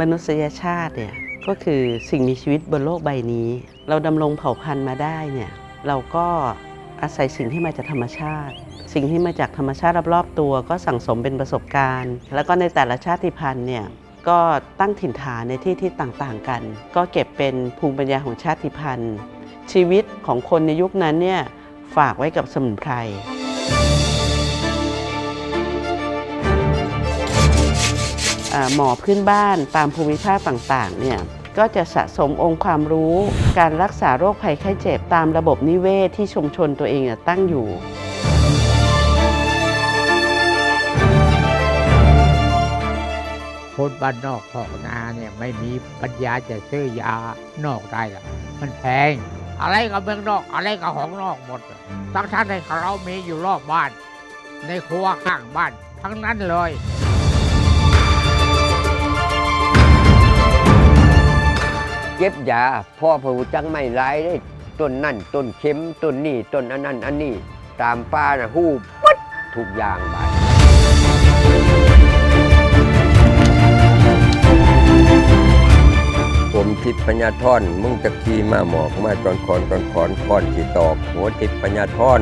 มนุษยชาติเนี่ยก็คือสิ่งมีชีวิตบนโลกใบนี้ เราดำรงเผ่าพันธุ์มาได้เนี่ยเราก็อาศัยสิ่งที่มาจากธรรมชาติ สิ่งที่มาจากธรรมชาติรอบๆตัว ก็สั่งสมเป็นประสบการณ์ แล้วก็ในแต่ละชาติพันธุ์เนี่ยก็ตั้งถิ่นฐานในที่ที่ต่างๆกัน ก็เก็บเป็นภูมิปัญญาของชาติพันธุ์ ชีวิตของคนในยุคนั้นเนี่ยฝากไว้กับสมุนไพร หมอพื้นบ้านตามภูมิภาคต่างๆเนี่ยก็จะสะสมองค์ความรู้ การรักษาโรคภัยไข้เจ็บตามระบบนิเวศที่ชุมชนตัวเองตั้งอยู่คนบ้านนอกของนาเนี่ยไม่มีปัญญาจะซื้อยานอกได้หรอกมันแพง อะไรก็เมืองนอก อะไรก็ของนอกหมด ทั้งท่านในเรามีอยู่รอบบ้าน ในครัวข้างบ้าน ทั้งนั้นเลย ก็บยาพ่อผู้จังไม่ร้ายได้ต้นนั่นต้นเข็มต้นนี่ต้นอันนั้นอันนี้ตามป้านะหู้ปัดทุกอย่างไปผมทิพปัญญาท่อนมึงจะขี่มาหมอกมาจอนคอนจอนคอนคอนที่ตอกหัวทิพปัญญาท่อน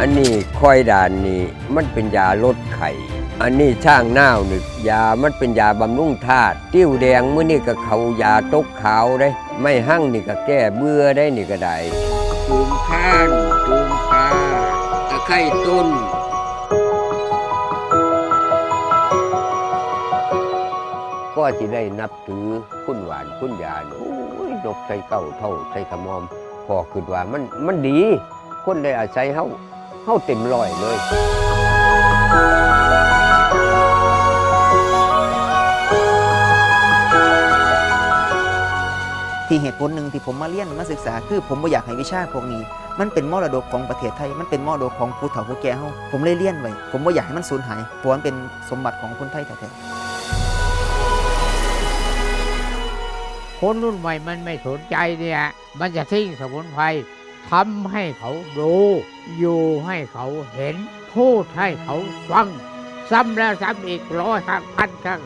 อันนี้คอยด่านนี่มันเป็นยาลดไข่ อันนี้ช่างหน้าวนึกยามันเป็นยาบำรุงธาตุติ้วแดงมื้อนี่ก็เขายาตกขาวได้ ไม่หั่งนี่ก็แก้เบื่อได้นี่ก็ได้ตูมข้านตูมปลาตะไคร่ต้นก็สิได้นับถือคุณหวานคุณยาโอ้ยนกใส่เก้าเท่าใส่ขมอมพอคือว่ามันมันดี คนได้อาศัยเฮาเฮาเต็มร้อยเลย ที่เหตุผลหนึ่งที่ผมมาเรียนมาศึกษา คือผมบ่อยากให้วิชาพวกนี้ มันเป็นมรดกของประเทศไทย มันเป็นมรดกของผู้เฒ่าผู้แก่เฮาผมเลยเรียนไว้ผมบ่อยากให้มันสูญหายเพราะมันเป็นสมบัติของคนไทยแท้ๆคนรุ่นใหม่มันไม่สนใจเนี่ยมันจะทิ้งสมุนไพรทำให้เขาดูอยู่ให้เขาเห็น พูดให้เขาฟัง ซ้ำแล้วซ้ำอีกร้อยครั้งพันครั้ง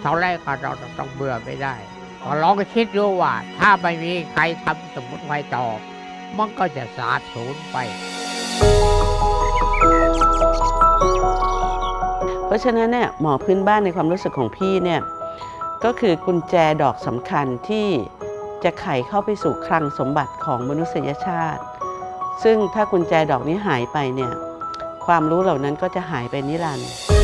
เท่าไรก็เราต้องเบื่อไม่ได้ ก็ลองคิดดูว่า ถ้าไม่มีใครทำสมุนไพรต่อ มันก็จะสาดสูญไป เพราะฉะนั้นเนี่ยหมอพื้นบ้านในความรู้สึกของพี่เนี่ยก็คือกุญแจดอกสำคัญที่จะไขเข้าไปสู่คลังสมบัติของมนุษยชาติ ซึ่งถ้ากุญแจดอกนี้หายไปเนี่ยความรู้เหล่านั้นก็จะหายไปนิรันดร์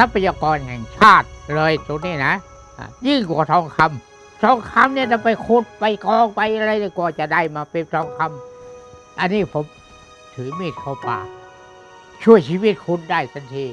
ทรัพยากรแห่งชาติเลยตรงนี้นะยิ่งกว่าทองคำทองคำเนี่ยจะไปขุดไปกองไปอะไรกว่าจะได้มาเป็นทองคำอันนี้ผมถือมีดเข้าป่าช่วยชีวิตคุณได้ทันที